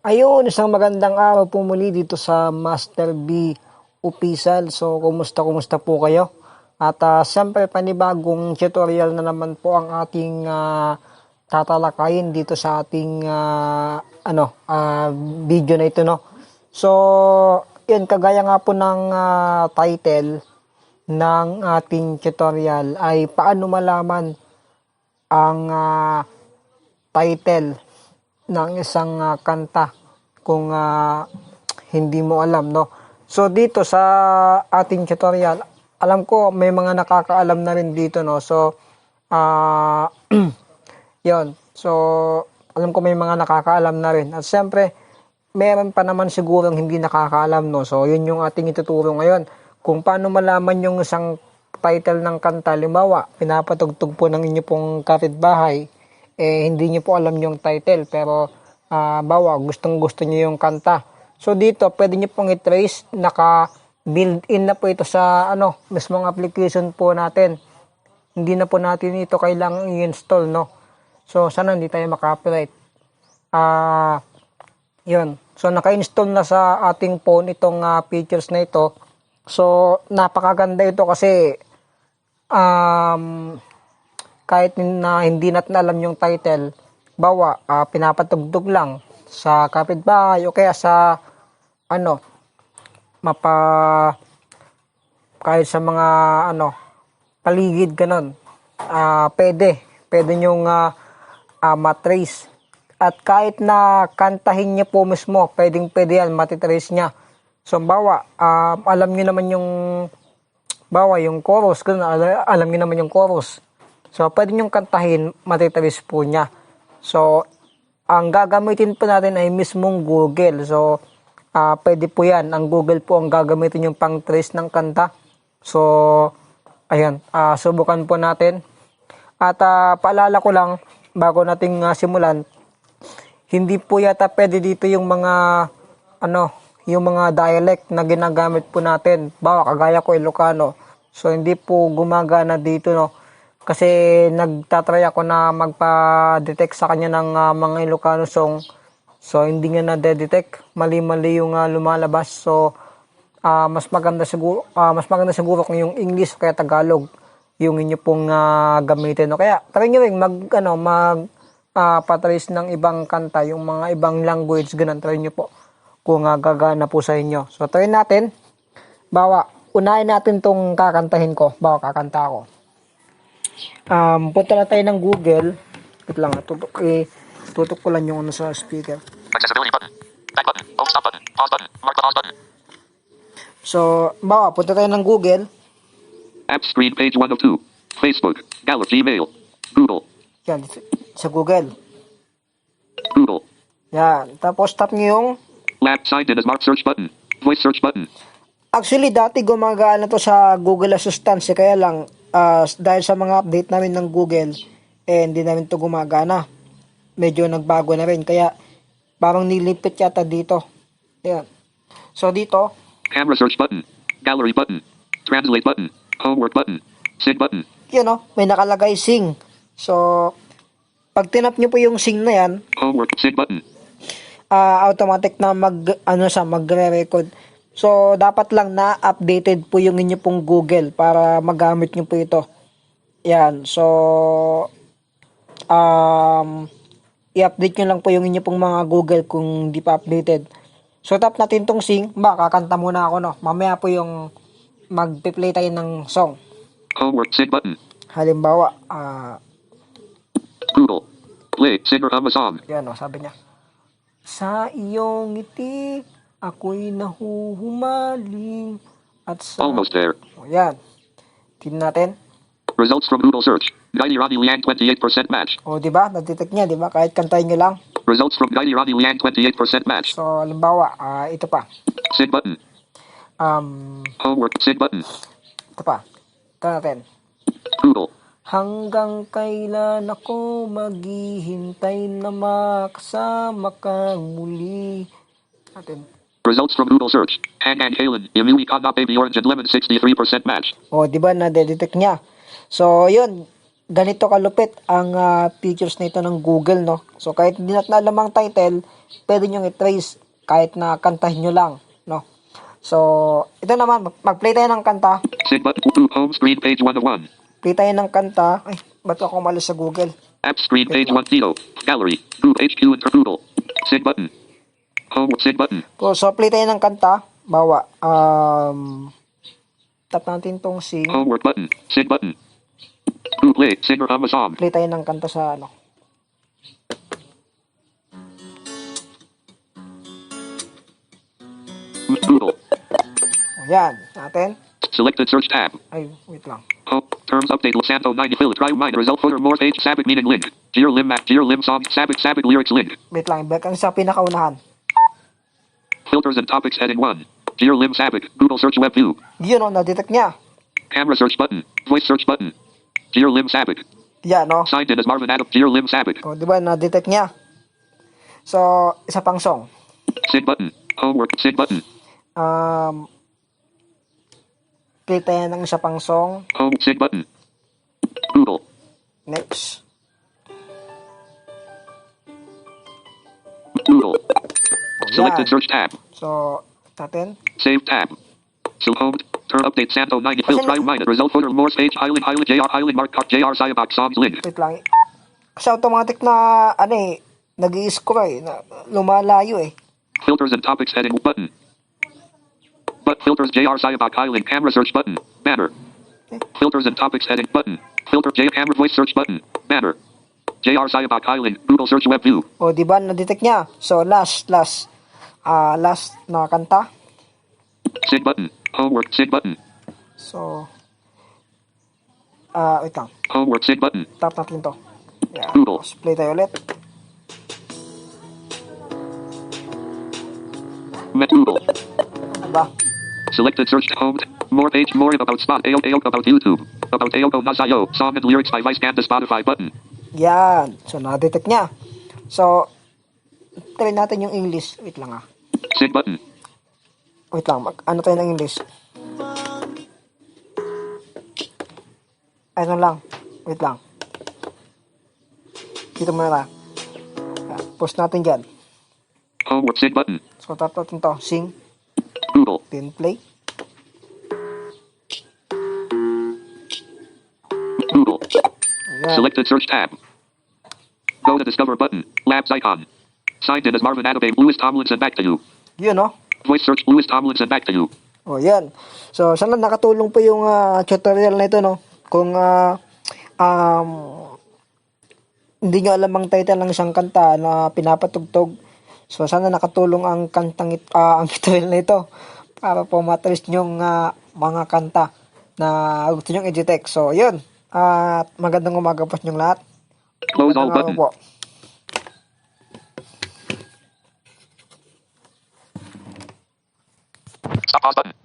Ayun, isang magandang araw po muli dito sa Master B Official. So, kumusta, kumusta po kayo? At uh, siyempre, panibagong tutorial na naman po ang ating ah, tatalakayin dito sa ating ah, ano, ah, video na ito, no? So, yun, kagaya nga po ng ah, title ng ating tutorial ay paano malaman ang ah, title ng isang ah, kanta kung ah, hindi mo alam no? So dito sa ating tutorial alam ko may mga nakakaalam na rin dito no? So ah yon so alam ko may mga nakakaalam na rin. At siyempre meron pa naman siguro hindi nakakaalam no? So yun yung ating ituturo ngayon. Kung paano malaman yung isang title ng kanta limbawa pinapatugtog po ng inyo pong kapitbahay eh hindi niyo po alam yung title pero ah bawa gustong gusto niyo yung kanta. So dito pwede niyo pong i-trace. Naka build in na po ito sa ano mismong application po natin. Hindi na po natin ito kailangang i-install no? So sana hindi tayo maka-copyright. Ah yun. So naka-install na sa ating phone itong ah, features na ito. So napakaganda ito kasi um kahit na hindi natin alam yung title, bawa, ah, pinapatugtog lang sa kapitbahay o kaya sa ano, mapa kahit sa mga ano, paligid ganun. Ah, pwede, pwede nyong ah, ah, matrace. At kahit na kantahin niya po mismo, pwedeng pwede yan, matitrace niya. So, bawa, ah, alam niyo naman yung bawa yung chorus, ganun, al- alam niyo naman yung chorus. So, pwede niyong kantahin, matitrace po niya. So, ang gagamitin po natin ay mismong Google. So, ah pwede po yan. Ang Google po ang gagamitin yung pang-trace ng kanta. So, ayan, ah subukan po natin. At ah, paalala ko lang, bago nating ah, simulan, hindi po yata pwede dito yung mga, ano, yung mga dialect na ginagamit po natin. Bawa, kagaya ko Ilocano. So, hindi po gumagana dito, no. Kasi nagtatry ako na magpa-detect sa kanya ng ah, mga Ilocano song. So hindi niya na-detect, mali-mali yung ah, lumalabas. So ah, mas maganda siguro ah, mas maganda siguro kung yung English kaya Tagalog yung inyo pong ah, gamitin. No? Kaya try niyo rin mag ano mag ah, patrace ng ibang kanta, yung mga ibang language ganun try niyo po kung ah, gagana po sa inyo. So try natin. Bawa, unahin natin tong kakantahin ko. Bawa kakanta ko. Um, punta na tayo ng Google. Wait lang, ah, tutok, eh, tutok ko lang yung ano sa speaker. Accessibility button. Back button. Home stop button. Pause button. Mark the pause button. So, bawa, punta tayo ng Google. App screen page 1 of 2. Facebook. Gallery Gmail. Google. Yan, sa Google. Google. Yan. Tapos, tap nyo yung... Lab signed in as marked search button. Voice search button. Actually, dati gumagana to sa Google Assistant. Kaya lang, ah, dahil sa mga update namin ng Google, eh, hindi namin to gumagana. Medyo nagbago na rin. Kaya, parang nilipit yata dito. Yan. So, dito, Camera search button. Gallery button. Translate button. Homework button. Sync button. yun o, may nakalagay sing. So, pag tinap nyo po yung sing na yan, Homework. Sync button. ah, automatic na mag ano sa magre-record. So dapat lang na updated po yung inyo pong Google para magamit niyo po ito. Yan. So um i-update niyo lang po yung inyo pong mga Google kung di pa updated. So tap natin tong sing. Ba, kakanta muna ako no. Mamaya po yung magpe-play tayo ng song. Homework. Sync button. Halimbawa, ah Google. Play. Singer hum a song. Yan o, sabi niya. Sa iyong ngiti, ako'y nahuhumaling at sa... Almost there. O, yan. Tingnan natin. Results from Google search. Guy Ronnie Liang 28% match. O, di ba? Nadetect niya, di ba? Kahit kantahin nyo lang. Results from Guy Ronnie Liang 28% match. So, halimbawa, ah, ito pa. Sync button. Um, Homework. Sync button. ito pa. Ito natin. Google. Hanggang kailan ako maghihintay na makasama kang muli. Natin. Results from Google search. Hang and Halen. Yamui Kana Baby Orange and Lemon 63% match. O, di ba? Nadedetect niya. So, yun. ganito kalupit ang ah, features na ito ng Google, no? So, kahit hindi natin alam ang title, pwede nyo i-trace kahit na kantahin nyo lang, no? So, ito naman, mag- mag-play tayo ng kanta. Sync button. Ooh, home screen page 1 of 1. Play tayo ng kanta. Ay, ba't ako umalis sa Google? App screen page 1 Theo. Gallery. Google HQ and Google. Sync button. Home sync button. So, so play tayo ng kanta. Bawa, um, tap natin tong sing. Homework button. Sync button. Google play. Singer a song. Play tayo ng kanta sa ano. Google. O, yan, natin. Selected search tab. Ay, wait lang. Home. Terms update. Santo 9 fill. Try mine. Result photo more page. Sabic meaning link. Gear lim map. Gear lim song. Sabic Sabic lyrics link. Wait lang, back ang sa pinakaunahan. Filters and topics heading 1. Gear lim Sabic. Google search web view. Yun o, na-detect niya. Camera search button. Voice search button. Gear lim Sabic. Yan o. Signed in as Marvin Adam. Gear lim Sabic. O, di ba, na-detect niya. So, isa pang song. Sync button. Homework. Sync button. Um, play tayo ng isa pang song. Home. Sync button. Google. Next. Selected search tab. So, natin. Save tab. So home. Turn update Santo 9 fill. Try mine. Result photo more page. Highland Highland JR Highland Mark JR Sayabak songs link. Wait lang. Kasi automatic na, ano eh, nag scroll eh. Na, lumalayo eh. Filters and topics heading button. But filters JR Sayabak Highland camera search button. Banner. Filters and topics heading button. Filter J camera voice search button. Banner. JR Sayabak Highland Google search web view. O, di ba, na-detect niya. So, last, last, ah, last na kanta. Sync button. Homework sync button. So, ah, wait lang. Homework sync button. Tap natin to. Yan. Google. Tapos play tayo ulit. Met Google. Diba? Selected search home. More page more about spot AO AO about YouTube. About AO Nasayo. Song and lyrics by Vice Ganda Spotify button. Yan. So, na-detect niya. So, try natin yung English. Wait lang ah. Sync button. Wait lang. Mag, ano tayo ng English? Ano lang. Wait lang. Dito muna na. Yan. Post natin dyan. Homework sync button. So, tap natin to. Sing. Google. Then play. Google. Ayan. Selected search tab. Go to discover button. Labs icon. Signed in as Marvin Adebabe. Louis Tomlinson back to you. Yun, no? Voice search Louis Tomlinson back to you. O, yan. So, sana nakatulong po yung ah, tutorial na ito, no? Kung, ah, um, hindi nyo alam ang title ng isang kanta na pinapatugtog. So, sana nakatulong ang kantang it, ah, ang tutorial na ito para po matris yung ah, mga kanta na gusto nyong i-detect. So, yun. At magandang umaga po sa inyong lahat. Close all button. po. Stop pause button.